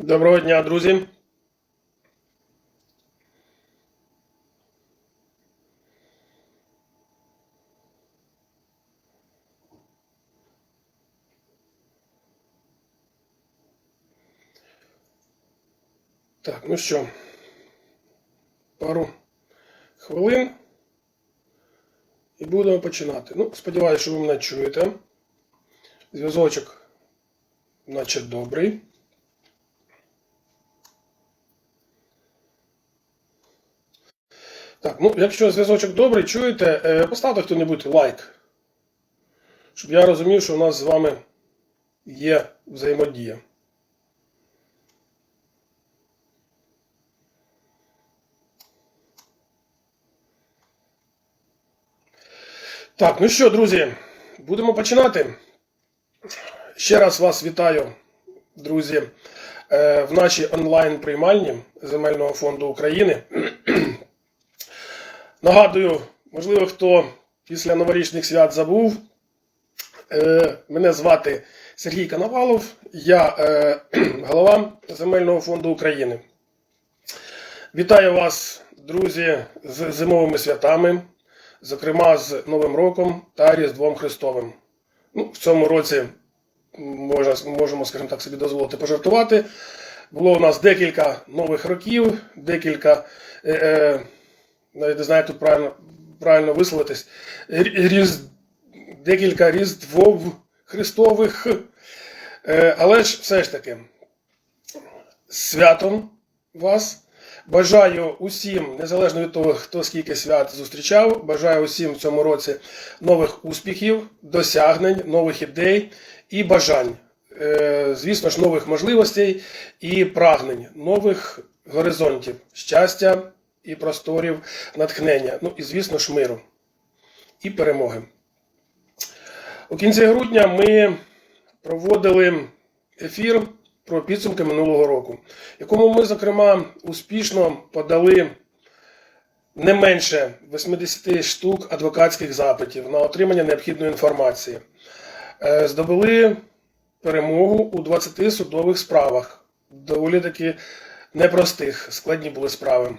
Доброго дня, друзі. Так, ну що, пару хвилин і будемо починати. Ну, сподіваюся, що ви мене чуєте. Зв'язочок, наче добрий. Так, ну якщо зв'язочок добрий, чуєте, е, поставте хто-небудь лайк. Щоб я розумів, що у нас з вами є взаємодія. Так, ну що, друзі, будемо починати. Ще раз вас вітаю, друзі, е, в нашій онлайн-приймальні Земельного фонду України. Нагадую, можливо, хто після новорічних свят забув. Е, Мене звати Сергій Коновалов, я е, голова Земельного фонду України. Вітаю вас, друзі, з зимовими святами, зокрема з Новим роком та Різдвом Христовим. Ну, В цьому році можна, можемо, скажімо так, собі дозволити пожартувати. Було у нас декілька нових років, декілька. Е, е, навіть не знаю, тут правильно правильно висловитись, різ, декілька різдвов Христових. Е, але ж все ж таки, святом вас. Бажаю усім, незалежно від того, хто скільки свят зустрічав, бажаю усім в цьому році нових успіхів, досягнень, нових ідей і бажань. Е, звісно ж, нових можливостей і прагнень, нових горизонтів, щастя і просторів натхнення. Ну і, звісно ж, миру і перемоги. У кінці грудня ми проводили ефір про підсумки минулого року, якому ми, зокрема, успішно подали не менше 80 штук адвокатських запитів на отримання необхідної інформації. Е, Здобули перемогу у 20 судових справах. Доволі таки непростих, складні були справи.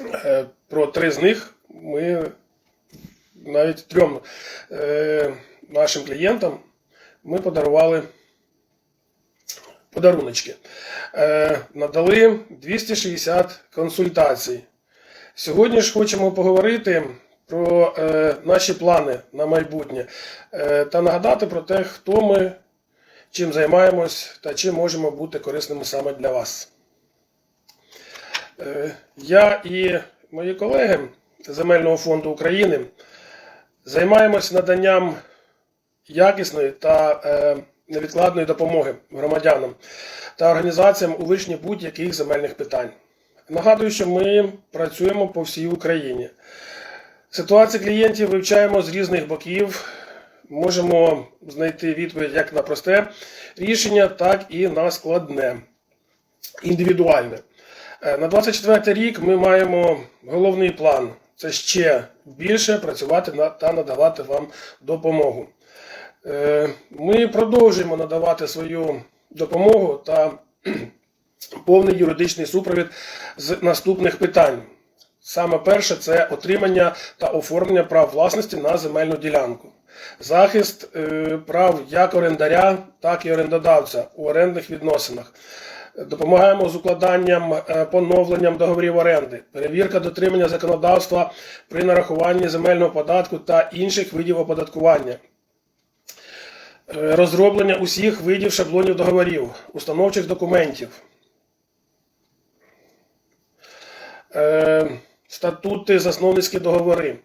Е, Про три з них ми навіть трьом е, нашим клієнтам ми подарували подаруночки. Е, Надали 260 консультацій. Сьогодні ж хочемо поговорити про наші плани на майбутнє та нагадати про те, хто ми, чим займаємось та чим можемо бути корисними саме для вас. Е, Я і мої колеги Земельного фонду України займаємось наданням якісної та е, невідкладної допомоги громадянам та організаціям у вирішенні будь-яких земельних питань. Нагадую, що ми працюємо по всій Україні. Ситуацію клієнтів вивчаємо з різних боків. Можемо знайти відповідь як на просте рішення, так і на складне, індивідуальне. Е, На 24 рік ми маємо головний план це ще більше працювати та надавати вам допомогу. Е, Ми продовжуємо надавати свою допомогу та повний юридичний супровід з наступних питань. Саме перше це отримання та оформлення прав власності на земельну ділянку, захист е, прав як орендаря, так і орендодавця у орендних відносинах. Допомагаємо з укладанням е, поновленням договорів оренди, перевірка дотримання законодавства при нарахуванні земельного податку та інших видів оподаткування. Е, Розроблення усіх видів шаблонів договорів, установчих документів, Е, статути, засновницькі договори,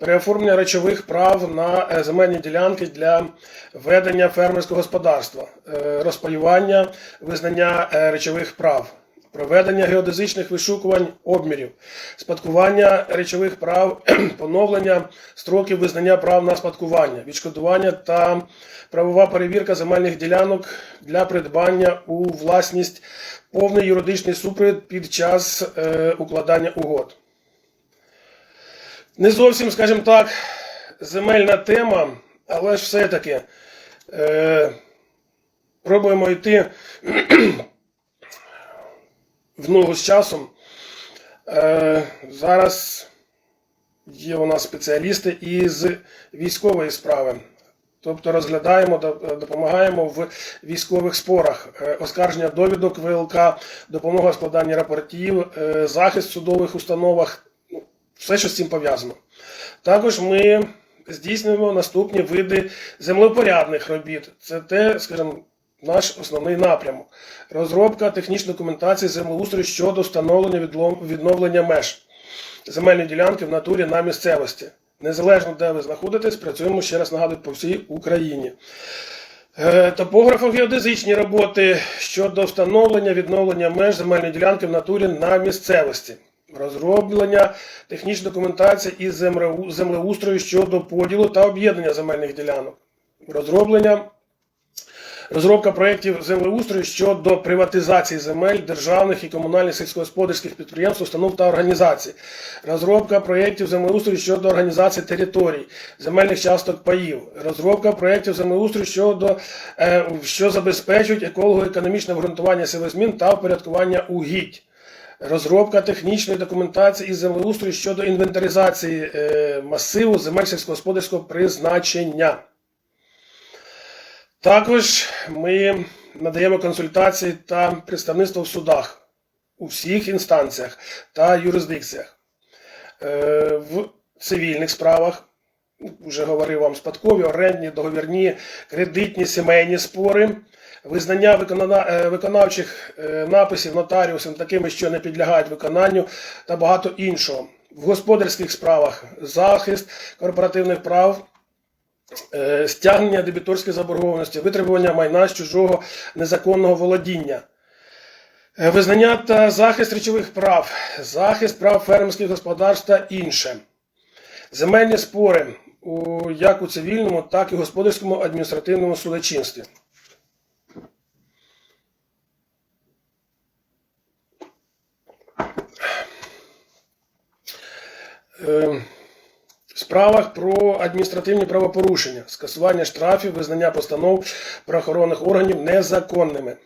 переоформлення речових прав на е, земельні ділянки для ведення фермерського господарства, е, розпаювання, визнання е, речових прав, проведення геодезичних вишукувань обмірів, спадкування речових прав, поновлення строків визнання прав на спадкування, відшкодування та правова перевірка земельних ділянок для придбання у власність, повний юридичний супровід під час укладання угод. Не зовсім, скажімо так, земельна тема, але ж все-таки е, пробуємо йти в ногу з часом. Е, зараз є у нас спеціалісти із військової справи. Тобто розглядаємо, допомагаємо в військових спорах, Е, оскарження довідок ВЛК, допомога в складанні рапортів, е, захист в судових установах, все, що з цим пов'язано. Також ми здійснюємо наступні види землепорядних робіт. Це те, скажімо, наш основний напрямок. Розробка технічної документації землеустрою щодо встановлення відновлення меж земельної ділянки в натурі на місцевості. Незалежно де ви знаходитесь, працюємо ще раз нагадую по всій Україні. Е, Топографо-геодезичні роботи щодо встановлення відновлення меж земельної ділянки в натурі на місцевості. Розроблення технічної документації із землеустрою щодо поділу та об'єднання земельних ділянок. Розроблення Розробка проєктів землеустрою щодо приватизації земель державних і комунальних сільськогосподарських підприємств, установ та організацій. Розробка проєктів землеустрою щодо організації територій, земельних часток паїв. Розробка проєктів землеустрою щодо е, що забезпечують еколого-економічне обґрунтування силозмін та впорядкування угідь. Розробка технічної документації із землеустрою щодо інвентаризації е, масиву земель сільськогосподарського призначення. Також ми надаємо консультації та представництво в судах у всіх інстанціях та юрисдикціях. Е, В цивільних справах, вже говорив вам, спадкові, орендні, договірні, кредитні, сімейні спори, визнання е, виконавчих е, написів нотаріусом такими, що не підлягають виконанню, та багато іншого. В господарських справах захист корпоративних прав е, стягнення дебіторської заборгованості, витребування майна з чужого незаконного володіння, визнання та захист речових прав, захист прав фермерських господарств та інше. Земельні спори як у цивільному, так і господарському адміністративному судочинстві. Справах про адміністративні правопорушення, скасування штрафів, визнання постанов правоохоронних органів незаконними.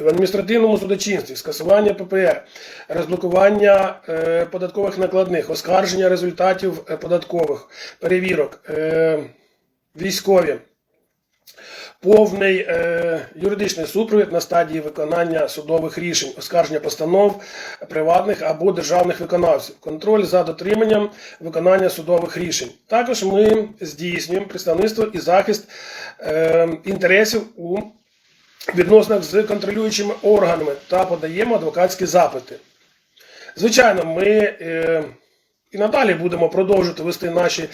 В адміністративному судочинстві скасування ППР, розблокування е, податкових накладних, оскарження результатів е, податкових перевірок, е, військові, повний е, юридичний супровід на стадії виконання судових рішень, оскарження постанов приватних або державних виконавців, контроль за дотриманням виконання судових рішень. Також ми здійснюємо представництво і захист е, інтересів у відносинах з контролюючими органами та подаємо адвокатські запити. Звичайно, ми е, і надалі будемо продовжувати вести наші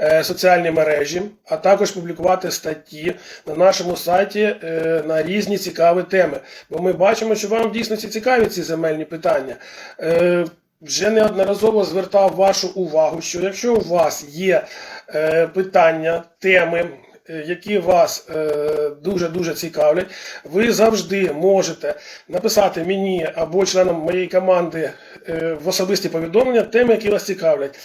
е, соціальні мережі, а також публікувати статті на нашому сайті е, на різні цікаві теми. Бо ми бачимо, що вам дійсно ці цікаві ці земельні питання. Е, вже неодноразово звертав вашу увагу, що якщо у вас є е, питання, теми, які вас е, дуже-дуже цікавлять, ви завжди можете написати мені або членам моєї команди е, в особисті повідомлення теми, які вас цікавлять.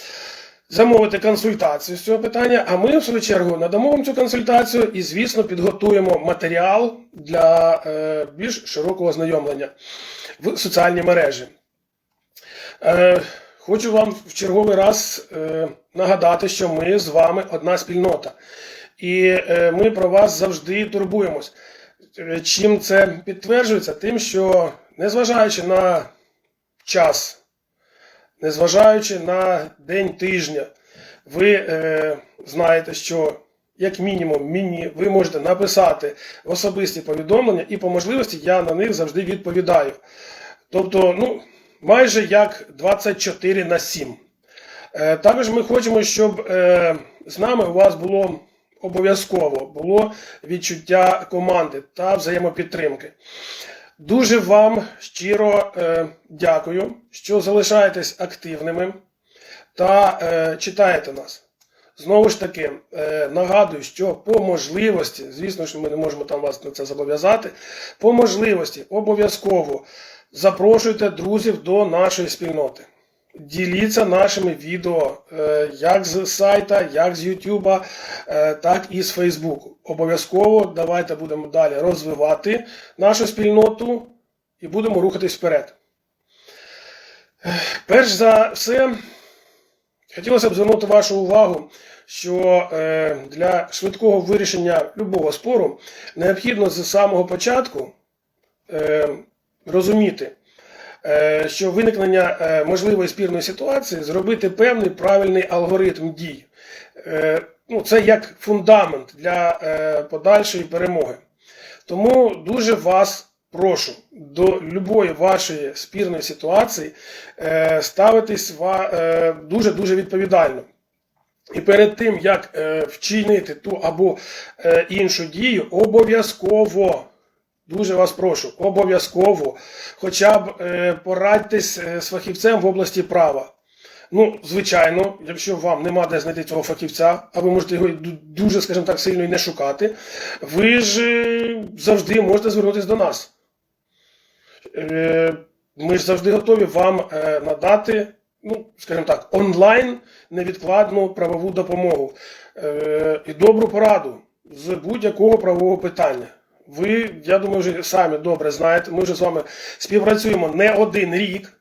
Замовити консультацію з цього питання, а ми, в свою чергу, надамо вам цю консультацію і, звісно, підготуємо матеріал для е, більш широкого ознайомлення в соціальній мережі. Е, Хочу вам в черговий раз е, нагадати, що ми з вами одна спільнота. І е, ми про вас завжди турбуємось. Е, Чим це підтверджується? Тим, що незважаючи на час, незважаючи на день тижня, ви е, знаєте, що як мінімум мені ви можете написати особисті повідомлення, і по можливості я на них завжди відповідаю. Тобто, ну, майже як 24 на 7. Е, Також ми хочемо, щоб е, з нами у вас було обов'язково було відчуття команди та взаємопідтримки. Дуже вам щиро е, дякую, що залишаєтесь активними та е, читаєте нас. Знову ж таки, е, нагадую, що по можливості, звісно, що ми не можемо там вас на це зобов'язати, по можливості обов'язково запрошуйте друзів до нашої спільноти. Діліться нашими відео е, як з сайта, як з Ютуба, е, так і з Фейсбуку. Обов'язково давайте будемо далі розвивати нашу спільноту і будемо рухатись вперед. Перш за все, хотілося б звернути вашу увагу, що е, для швидкого вирішення любого спору необхідно з самого початку е, розуміти, е, що виникнення е, можливої спірної ситуації зробити певний правильний алгоритм дій. Е, ну, це як фундамент для е, подальшої перемоги. Тому дуже вас прошу до любої вашої спірної ситуації е, ставитись е, дуже-дуже відповідально. І перед тим, як е, вчинити ту або е, іншу дію, обов'язково, дуже вас прошу, обов'язково, хоча б е, порадьтесь е, з фахівцем в області права. Ну, звичайно, якщо вам нема де знайти цього фахівця, а ви можете його дуже, скажімо так, сильно і не шукати, ви ж е, завжди можете звернутися до нас. Ми ж завжди готові вам надати, ну, скажімо так, онлайн невідкладну правову допомогу і добру пораду з будь-якого правового питання. Ви, я думаю, вже самі добре знаєте, ми вже з вами співпрацюємо не один рік,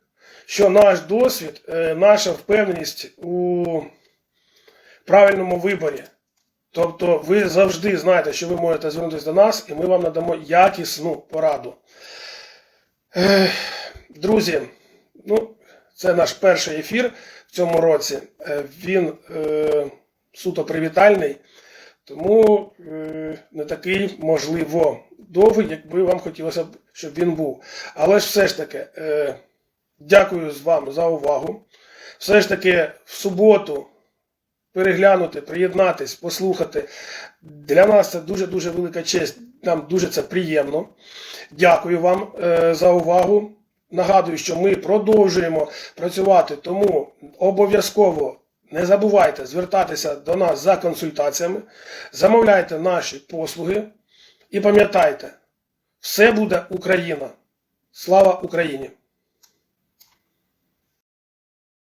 що наш досвід, е, наша впевненість у правильному виборі. Тобто ви завжди знаєте, що ви можете звернутися до нас, і ми вам надамо якісну пораду. Друзі, ну, це наш перший ефір в цьому році. Е, Він е, суто привітальний, тому е, не такий, можливо, довгий, якби вам хотілося б, щоб він був. Але ж все ж таки, е, дякую з вам за увагу. Все ж таки, в суботу переглянути, приєднатись, послухати. Для нас це дуже-дуже велика честь. Нам дуже це приємно. Дякую вам е, за увагу. Нагадую, що ми продовжуємо працювати, тому обов'язково не забувайте звертатися до нас за консультаціями, замовляйте наші послуги і пам'ятайте, все буде Україна. Слава Україні!